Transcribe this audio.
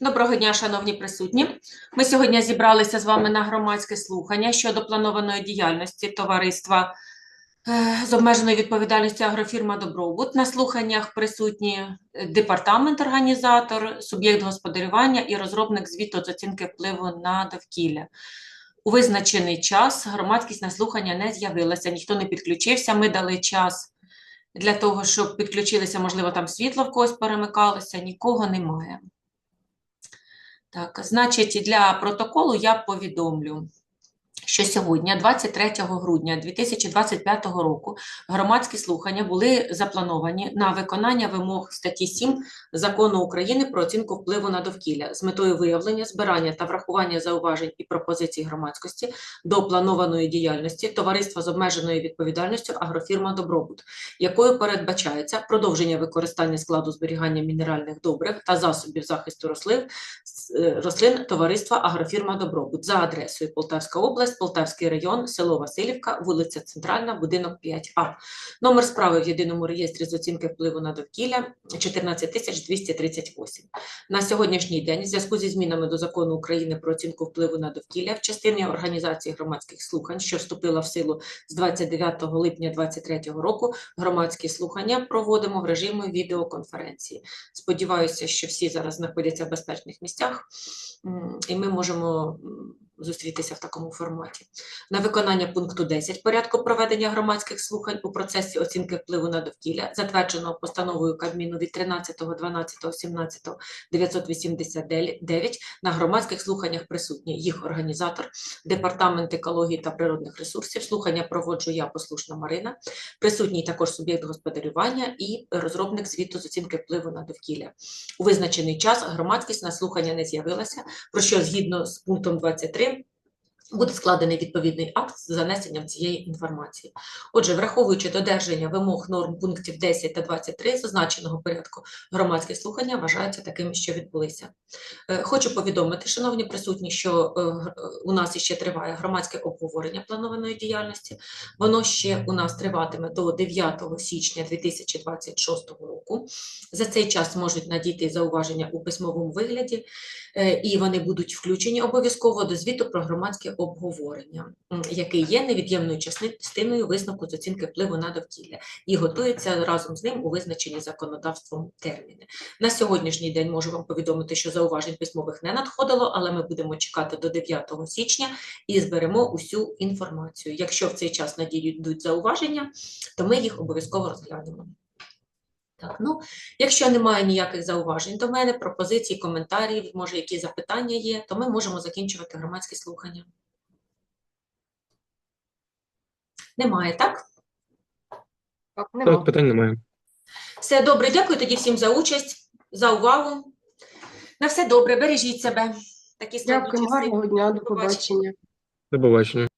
Доброго дня, шановні присутні. Ми сьогодні зібралися з вами на громадське слухання щодо планованої діяльності товариства е, з обмеженою відповідальністю агрофірма Добробут. На слуханнях присутні е, департамент, організатор, суб'єкт господарювання і розробник звіту з оцінки впливу на довкілля. У визначений час громадськість на слухання не з'явилася, ніхто не підключився. Ми дали час для того, щоб підключилися, можливо, там світло в когось перемикалося, нікого немає. Так, значить, для протоколу я повідомлю, що сьогодні, 23 грудня 2025 року, громадські слухання були заплановані на виконання вимог статті 7 Закону України про оцінку впливу на довкілля з метою виявлення, збирання та врахування зауважень і пропозицій громадськості до планованої діяльності товариства з обмеженою відповідальністю агрофірма Добробут, якою передбачається продовження використання складу зберігання мінеральних добрив та засобів захисту рослин е, рослин товариства Агрофірма Добробут за адресою Полтавська область, Полтавський район, село Васильівка, вулиця Центральна, будинок 5А. Номер справи в єдиному реєстрі з оцінки впливу на довкілля 14238. На сьогоднішній день, в зв'язку зі змінами до закону України про оцінку впливу на довкілля в частині організації громадських слухань, що вступила в силу з 29 липня 2023 року, громадські слухання проводимо в режимі відеоконференції. Сподіваюся, що всі зараз знаходяться в безпечних місцях, і ми можемо зустрітися в такому форматі. На виконання пункту 10 порядку проведення громадських слухань у процесі оцінки впливу на довкілля, затвердженого постановою Кабміну від 13.12.17 989, на громадських слуханнях присутні їх організатор, департамент екології та природних ресурсів. Слухання проводжу я, послушна Марина, присутній також суб'єкт господарювання і розробник звіту з оцінки впливу на довкілля. У визначений час громадськість на слухання не з'явилася, про що згідно з пунктом 23 буде складений відповідний акт з занесенням цієї інформації. Отже, враховуючи додержання вимог норм пунктів 10 та 23 зазначеного порядку, громадські слухання вважаються такими, що відбулися. Е, Хочу повідомити, шановні присутні, що е, у нас іще триває громадське обговорення планованої діяльності. Воно ще у нас триватиме до 9 січня 2026 року. За цей час можуть надійти зауваження у письмовому вигляді, е, і вони будуть включені обов'язково до звіту про громадське обговорення, м, який є невід'ємною частиною висновку з оцінки впливу на довкілля і готується разом з ним у визначені законодавством терміни. На сьогоднішній день можу вам повідомити, що зауважень письмових не надходило, але ми будемо чекати до 9 січня і зберемо усю інформацію. Якщо в цей час надійдуть зауваження, то ми їх обов'язково розглянемо. Так, ну, якщо немає ніяких зауважень до мене, пропозицій, коментарів, може, які запитання є, то ми можемо закінчувати громадські слухання. Немає, так? Так, немає. Так, питань немає. Все добре, дякую тоді всім за участь, за увагу. На все добре, бережіть себе. Такі складні Дякую, часи. гарного дня, до побачення. До побачення.